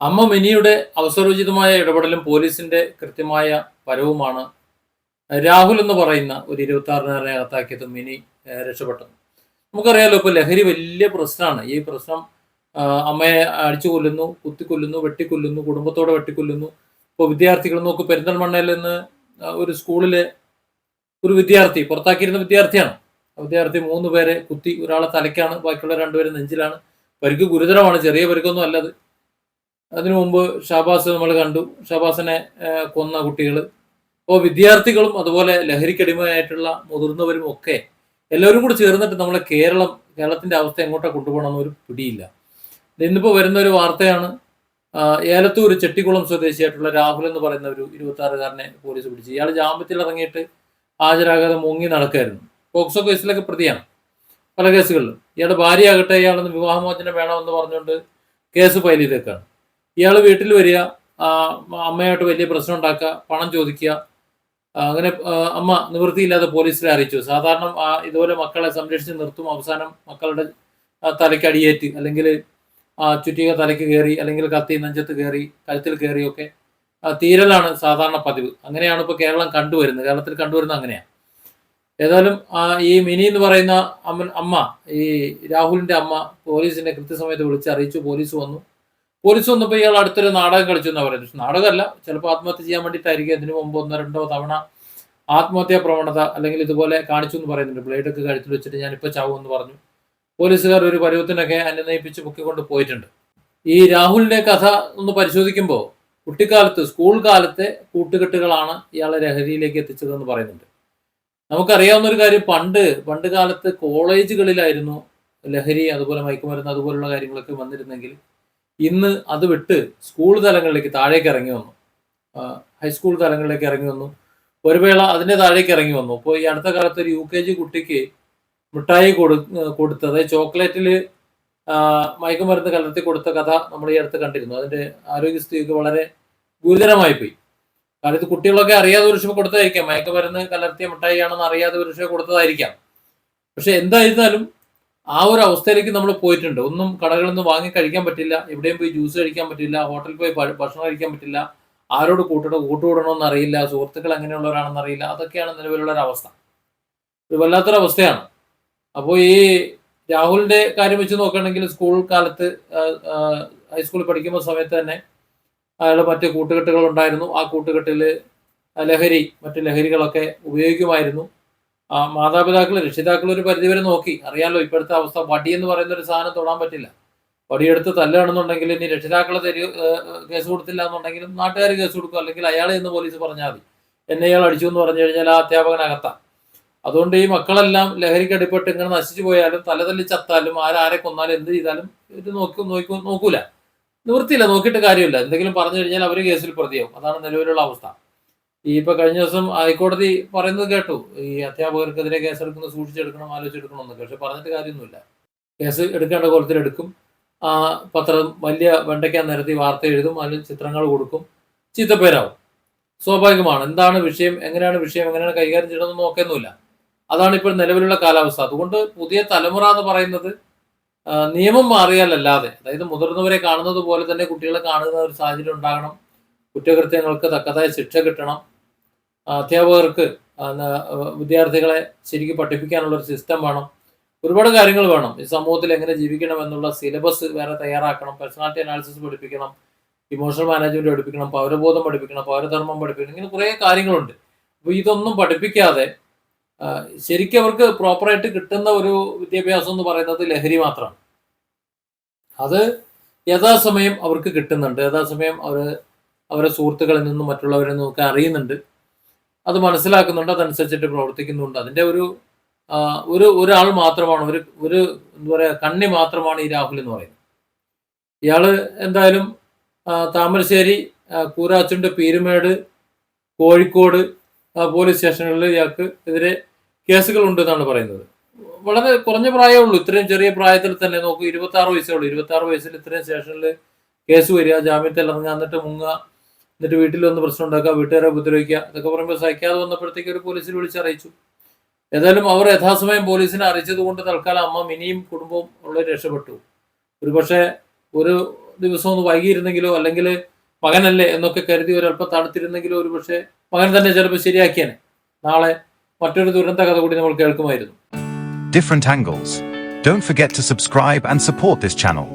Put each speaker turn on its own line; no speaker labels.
അമ്മ മിനിയുടെ അവസരോചിതമായ ഇടപെടലും പോലീസിന്റെ കൃത്യമായ പരവുമാണ്. രാഹുൽ എന്ന് പറയുന്ന ഒരു ഇരുപത്തി ആറിനെ അകത്താക്കിയത് മിനി രക്ഷപ്പെട്ടത്. നമുക്കറിയാലോ ഇപ്പൊ ലഹരി വലിയ പ്രശ്നമാണ്. ഈ പ്രശ്നം അമ്മയെ അടിച്ചു കൊല്ലുന്നു കുത്തിക്കൊല്ലുന്നു വെട്ടിക്കൊല്ലുന്നു കുടുംബത്തോടെ വെട്ടിക്കൊല്ലുന്നു. ഇപ്പോൾ വിദ്യാർത്ഥികൾ നോക്ക് പെരിന്തൽമണ്ണയിൽ നിന്ന് ഒരു സ്കൂളിലെ ഒരു വിദ്യാർത്ഥി പുറത്താക്കിയിരുന്ന വിദ്യാർത്ഥിയാണ്. വിദ്യാർത്ഥി മൂന്ന് പേരെ കുത്തി ഒരാളെ തലയ്ക്കാണ് ബാക്കിയുള്ള രണ്ടുപേരെ നെഞ്ചിലാണ്. പരിക്ക് ഗുരുതരമാണ് ചെറിയ പരിക്കൊന്നും അല്ലത് അതിനു മുമ്പ് ഷാബാസ് നമ്മൾ കണ്ടു. ഷാബാസിനെ കൊന്ന കുട്ടികൾ അപ്പോൾ വിദ്യാർത്ഥികളും അതുപോലെ ലഹരിക്കടിമയായിട്ടുള്ള മുതിർന്നവരും ഒക്കെ എല്ലാവരും കൂടി ചേർന്നിട്ട് നമ്മളെ കേരളം കേരളത്തിന്റെ അവസ്ഥ എങ്ങോട്ടാ കൊണ്ടുപോകണമെന്ന് ഒരു പിടിയില്ല. ഇന്നിപ്പോൾ വരുന്ന ഒരു വാർത്തയാണ് ഏലത്തൂർ ചെട്ടിക്കുളം സ്വദേശിയായിട്ടുള്ള രാഹുൽ എന്ന് പറയുന്ന ഒരു ഇരുപത്തി ആറുകാരനെ പോലീസ് പിടിച്ചു. ഇയാൾ ജാമ്യത്തിൽ ഇറങ്ങിയിട്ട് ഹാജരാകാതെ മുങ്ങി നടക്കായിരുന്നു. പോക്സോ കേസിലൊക്കെ പ്രതിയാണ് പല കേസുകളിലും. ഇയാളുടെ ഭാര്യയാകട്ടെ ഇയാളൊന്ന് വിവാഹമോചനം വേണമെന്ന് പറഞ്ഞുകൊണ്ട് കേസ് ഫയൽ ചെയ്തേക്കാണ്. ഇയാൾ വീട്ടിൽ വരിക അമ്മയായിട്ട് വലിയ പ്രശ്നം ഉണ്ടാക്കുക പണം ചോദിക്കുക അങ്ങനെ അമ്മ നിവൃത്തിയില്ലാതെ പോലീസിനെ അറിയിച്ചു. സാധാരണ ഇതുപോലെ മക്കളെ സംരക്ഷിച്ച് നിർത്തും. അവസാനം മക്കളുടെ തലയ്ക്ക് അടിയേറ്റ്. അല്ലെങ്കിൽ ചുറ്റിക തലയ്ക്ക് കയറി അല്ലെങ്കിൽ കത്തി നെഞ്ചത്ത് കയറി കഴുത്തിൽ കയറിയൊക്കെ തീരലാണ് സാധാരണ പതിവ്. അങ്ങനെയാണ് ഇപ്പോൾ കേരളം കണ്ടുവരുന്നത്. കേരളത്തിൽ കണ്ടുവരുന്നത് അങ്ങനെയാണ് ഏതായാലും ഈ മിനി എന്ന് പറയുന്ന അമ്മ ഈ രാഹുലിന്റെ അമ്മ പോലീസിനെ കൃത്യസമയത്ത് വിളിച്ച് അറിയിച്ചു. പോലീസ് വന്നു. പോലീസ് വന്നപ്പോൾ ഇയാൾ അടുത്തൊരു നാടകം കളിച്ചു എന്നാ പറയുന്നത് നാടകമല്ല ചിലപ്പോൾ ആത്മഹത്യ ചെയ്യാൻ വേണ്ടിയിട്ടായിരിക്കും അതിന് മുമ്പ് ഒന്നോ രണ്ടോ തവണ ആത്മഹത്യാ പ്രവണത അല്ലെങ്കിൽ ഇതുപോലെ കാണിച്ചു എന്ന് പറയുന്നുണ്ട്. ബ്ലേഡൊക്കെ കഴുത്തിൽ വെച്ചിട്ട് ഞാനിപ്പോൾ ചാവും എന്ന് പറഞ്ഞു. പോലീസുകാർ ഒരു പരുവത്തിനൊക്കെ അനുനയിപ്പിച്ച് പൊക്കിക്കൊണ്ട് പോയിട്ടുണ്ട്. ഈ രാഹുലിന്റെ കഥ ഒന്ന് പരിശോധിക്കുമ്പോൾ കുട്ടിക്കാലത്ത് സ്കൂൾ കാലത്തെ കൂട്ടുകെട്ടുകളാണ് ഇയാളെ ലഹരിയിലേക്ക് എത്തിച്ചതെന്ന് പറയുന്നുണ്ട്. നമുക്കറിയാവുന്ന ഒരു കാര്യം പണ്ട് പണ്ട് കാലത്ത് കോളേജുകളിലായിരുന്നു ലഹരി അതുപോലെ മയക്കുമരുന്ന് അതുപോലുള്ള കാര്യങ്ങളൊക്കെ വന്നിരുന്നെങ്കിൽ ഇന്ന് അത് വിട്ട് സ്കൂൾ തലങ്ങളിലേക്ക് താഴേക്ക് ഇറങ്ങി വന്നു. ഹൈസ്കൂൾ തലങ്ങളിലേക്ക് ഇറങ്ങി വന്നു. ഒരു വേള അതിന്റെ താഴേക്ക് ഇറങ്ങി വന്നു. അപ്പോൾ ഈ അടുത്ത കാലത്ത് ഒരു യു കെ ജി കുട്ടിക്ക് മിഠായി കൊടു കൊടുത്തത്. ചോക്ലേറ്റിൽ മയക്കുമരുന്ന് കലർത്തി കൊടുത്ത കഥ നമ്മൾ ഈ അടുത്ത് കണ്ടിരുന്നു. അതിന്റെ ആരോഗ്യസ്ഥിതിക്ക് വളരെ ഗുരുതരമായി പോയി. കാരണം ഇത് കുട്ടികളൊക്കെ അറിയാതെ ഒരു കൊടുത്തതായിരിക്കാം. മയക്കുമരുന്ന് കലർത്തിയ മിഠായി ആണെന്ന് അറിയാതെ ഒരു കൊടുത്തതായിരിക്കാം. പക്ഷെ എന്തായിരുന്നാലും ആ ഒരു അവസ്ഥയിലേക്ക് നമ്മൾ പോയിട്ടുണ്ട്. ഒന്നും കടകളൊന്നും വാങ്ങി കഴിക്കാൻ പറ്റില്ല. എവിടെയും പോയി ജ്യൂസ് കഴിക്കാൻ പറ്റില്ല. ഹോട്ടലിൽ പോയി ഭക്ഷണം കഴിക്കാൻ പറ്റില്ല. ആരോട് കൂട്ടണം കൂട്ടുകൂടണമെന്ന് അറിയില്ല. സുഹൃത്തുക്കൾ എങ്ങനെയുള്ളവരാണെന്ന് അറിയില്ല. അതൊക്കെയാണ് നിലവിലുള്ള ഒരു അവസ്ഥ. ഒരു വല്ലാത്തൊരു അവസ്ഥയാണ്. അപ്പോൾ ഈ രാഹുലിന്റെ കാര്യം വെച്ച് നോക്കുകയാണെങ്കിൽ സ്കൂൾ കാലത്ത് ഹൈസ്കൂളിൽ പഠിക്കുന്ന സമയത്ത് തന്നെ അയാൾ മറ്റ് കൂട്ടുകെട്ടുകൾ ഉണ്ടായിരുന്നു. ആ കൂട്ടുകെട്ടിൽ ലഹരി മറ്റ് ലഹരികളൊക്കെ ഉപയോഗിക്കുമായിരുന്നു. മാതാപിതാക്കൾ രക്ഷിതാക്കൾ ഒരു പരിധിവരെ നോക്കി. അറിയാലോ ഇപ്പോഴത്തെ അവസ്ഥ. വടി എന്ന് പറയുന്ന ഒരു സാധനം തൊടാൻ പറ്റില്ല. വടിയെടുത്ത് തല്ലുകയാണെന്നുണ്ടെങ്കിൽ ഇനി രക്ഷിതാക്കളെ തരി കേസ് കൊടുത്തില്ല എന്നുണ്ടെങ്കിലും നാട്ടുകാർ കേസ് കൊടുക്കും. അല്ലെങ്കിൽ അയാളെ എന്ന് പോലീസ് പറഞ്ഞാൽ മതി. എന്നെ അയാൾ അടിച്ചു എന്ന് പറഞ്ഞു കഴിഞ്ഞാൽ ആ അധ്യാപകനകത്താം അതുകൊണ്ട് ഈ മക്കളെല്ലാം ലഹരിക്ക് അടിപ്പെട്ട് ഇങ്ങനെ നശിച്ചു പോയാലും തലതല്ലി ചത്താലും ആരാരെ കൊന്നാലും എന്ത് ചെയ്താലും ഇത് നോക്കി നോക്കി നോക്കൂല. നിവൃത്തിയില്ല നോക്കിയിട്ട് കാര്യമില്ല. എന്തെങ്കിലും പറഞ്ഞു കഴിഞ്ഞാൽ അവർ കേസിൽ പ്രതിയാവും. അതാണ് നിലവിലുള്ള അവസ്ഥ. ഈ ഇപ്പൊ കഴിഞ്ഞ ദിവസം ഹൈക്കോടതി പറയുന്നത് കേട്ടു. ഈ അധ്യാപകർക്കെതിരെ കേസെടുക്കുന്നത് സൂക്ഷിച്ചെടുക്കണം ആലോചിച്ചെടുക്കണം എന്നൊക്കെ. പക്ഷെ പറഞ്ഞിട്ട് കാര്യമൊന്നുമില്ല. കേസ് എടുക്കേണ്ട കോലത്തിൽ എടുക്കും. ആ പത്രം വലിയ വെണ്ടയ്ക്കാൻ നിരത്തി വാർത്ത എഴുതും. അതിൽ ചിത്രങ്ങൾ കൊടുക്കും. ചീത്തപ്പേരാവും. സ്വാഭാവികമാണ്. എന്താണ് വിഷയം? എങ്ങനെയാണ് വിഷയം? എങ്ങനെയാണ് കൈകാര്യം ചെയ്യണമെന്ന് നോക്കുന്നില്ല അതാണ് ഇപ്പോൾ നിലവിലുള്ള കാലാവസ്ഥ. അതുകൊണ്ട് പുതിയ തലമുറ എന്ന് പറയുന്നത് നിയമം മാറിയാലല്ലാതെ അതായത് മുതിർന്നവരെ കാണുന്നത് പോലെ തന്നെ കുട്ടികളെ കാണുന്ന ഒരു സാഹചര്യം ഉണ്ടാകണം. കുറ്റകൃത്യങ്ങൾക്ക് തക്കതായ ശിക്ഷ കിട്ടണം. അധ്യാപകർക്ക് വിദ്യാർത്ഥികളെ ശരിക്കും പഠിപ്പിക്കാനുള്ള ഒരു സിസ്റ്റം വേണം. ഒരുപാട് കാര്യങ്ങൾ വേണം. ഈ സമൂഹത്തിൽ എങ്ങനെ ജീവിക്കണം എന്നുള്ള സിലബസ് വേറെ തയ്യാറാക്കണം. പേഴ്സണാലിറ്റി അനാലിസിസ് പഠിപ്പിക്കണം. ഇമോഷണൽ മാനേജ്മെന്റ് പഠിപ്പിക്കണം. പൗരബോധം പഠിപ്പിക്കണം. പൗരധർമ്മം പഠിപ്പിക്കണം. ഇങ്ങനെ കുറേ കാര്യങ്ങളുണ്ട്. അപ്പോൾ ഇതൊന്നും പഠിപ്പിക്കാതെ ശരിക്കും അവർക്ക് പ്രോപ്പറായിട്ട് കിട്ടുന്ന ഒരു വിദ്യാഭ്യാസം എന്ന് പറയുന്നത് ലഹരി മാത്രമാണ്. അത് യഥാസമയം അവർക്ക് കിട്ടുന്നുണ്ട്. യഥാസമയം അവർ അവരുടെ സുഹൃത്തുക്കളിൽ നിന്നും മറ്റുള്ളവരിൽ നിന്നും ഒക്കെ അറിയുന്നുണ്ട്. അത് മനസ്സിലാക്കുന്നുണ്ട് അതനുസരിച്ചിട്ട് പ്രവർത്തിക്കുന്നുണ്ട്. അതിന്റെ ഒരു ഒരു ഒരാൾ മാത്രമാണ് ഒരു ഒരു എന്താ പറയുക കണ്ണി മാത്രമാണ് ഈ രാഹുൽ എന്ന് പറയുന്നത്. ഇയാൾ എന്തായാലും താമരശ്ശേരി കൂരാച്ചുണ്ട് പീരുമേട് കോഴിക്കോട് പോലീസ് സ്റ്റേഷനുകളിൽ ഇയാൾക്ക് എതിരെ കേസുകൾ ഉണ്ട് എന്നാണ് പറയുന്നത്. വളരെ കുറഞ്ഞ പ്രായമേ ഉള്ളൂ. ഇത്രയും ചെറിയ പ്രായത്തിൽ തന്നെ നോക്കൂ ഇരുപത്തി ആറ് വയസ്സേ ഉള്ളൂ. ഇരുപത്തി ആറ് വയസ്സിൽ ഇത്രയും സ്റ്റേഷനിൽ കേസ് വരിക ജാമ്യത്തിൽ ഇറങ്ങുക എന്നിട്ട് മുങ്ങുക എന്നിട്ട് വീട്ടിൽ വന്ന് പ്രശ്നം ഉണ്ടാക്കുക വീട്ടുകാരെ ഉപദ്രവിക്കുക ഇതൊക്കെ പറയുമ്പോൾ സഹിക്കാതെ വന്നപ്പോഴത്തേക്ക് ഒരു പോലീസിൽ വിളിച്ചറിയിച്ചു ഏതായാലും അവർ യഥാസമയം പോലീസിനെ അറിയിച്ചത് കൊണ്ട് തൽക്കാലം അമ്മ മിനിയും കുടുംബവും ഉള്ള രക്ഷപ്പെട്ടു ഒരു പക്ഷേ ഒരു ദിവസം ഒന്ന് വൈകിയിരുന്നെങ്കിലോ അല്ലെങ്കിൽ മകനല്ലേ എന്നൊക്കെ കരുതി ഒരല്പം തണുത്തിരുന്നെങ്കിലോ ഒരു പക്ഷേ മകൻ തന്നെ ചിലപ്പോൾ ശരിയാക്കിയാണ് നാളെ മറ്റൊരു ദുരന്ത കഥ കൂടി നമ്മൾ കേൾക്കുമായിരുന്നു
different angles. Don't forget to subscribe and support this channel.